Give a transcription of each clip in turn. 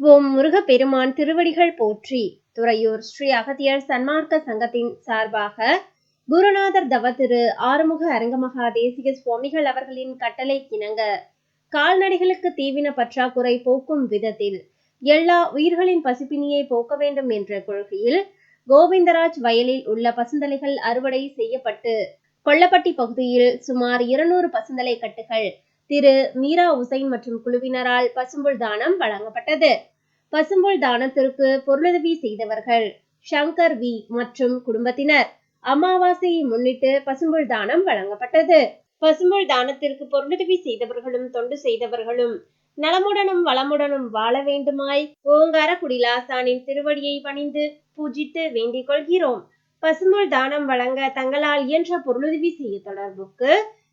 ஓம் முருகப்பெருமான் திருவடிகள் போற்றி. துறையூர் ஸ்ரீ அகத்தியர் சன்மார்க்க சங்கத்தின் சார்பாக குருநாதர் தவ திரு ஆறுமுக அரங்கமகா தேசிக சுவாமிகள் அவர்களின் கட்டளை கிணங்க கால்நடைகளுக்கு தீவின பற்றாக்குறை போக்கும் விதத்தில் எல்லா உயிர்களின் பசிப்பினியை போக்க வேண்டும் என்ற கொள்கையில் கோவிந்தராஜ் வயலில் உள்ள பசுந்தலைகள் அறுவடை செய்யப்பட்டு கொல்லப்பட்டி பகுதியில் சுமார் இருநூறு பசுந்தலை கட்டுகள் திரு மீரா உசைன் மற்றும் குழுவினரால் பசும்புல் தானம் வழங்கப்பட்டது. பசும்புல் தானத்திற்கு பொருளுதவி செய்தவர்கள். ஷங்கர் வி. மற்றும் குடும்பத்தினர். அமாவாசையை முன்னிட்டு பசும்புல் தானம் வழங்கப்பட்டது. பசும்புல் தானத்திற்கு பொருளுதவி செய்தவர்களும் தொண்டு செய்தவர்களும் நலமுடனும் வளமுடனும் வாழ வேண்டுமாய் ஓங்கார குடிலாசானின் திருவடியை பணிந்து பூஜித்து வேண்டிக் கொள்கிறோம். பசும்புல் தானம் வழங்க தங்களால் இயன்ற பொருளுதவி செய்ய தொடர்புக்கு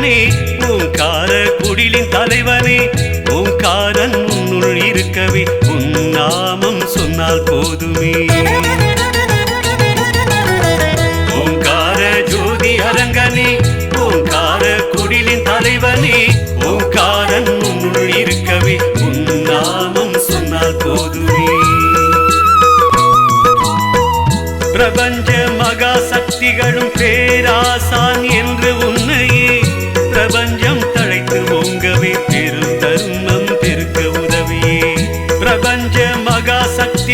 அரங்கனே ஓங்கார குடிலின் தலைவனே ஓங்காரன் உன்னுள் இருக்கவே உன் நாமம் சொன்னால் போதுமே. ஓங்கார ஜோதி அரங்கனே ஓங்கார குடிலின் தலைவனே ஓங்காரன் உன்னுள் இருக்கவே உன் நாமம் சொன்னால் போதுமே. பிரபஞ்ச மகா சக்திகளும் பேராசான்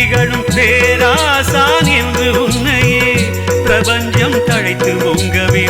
திகழும் பேராசான் என்று உன்னையே பிரபஞ்சம் தழைத்து உங்கவே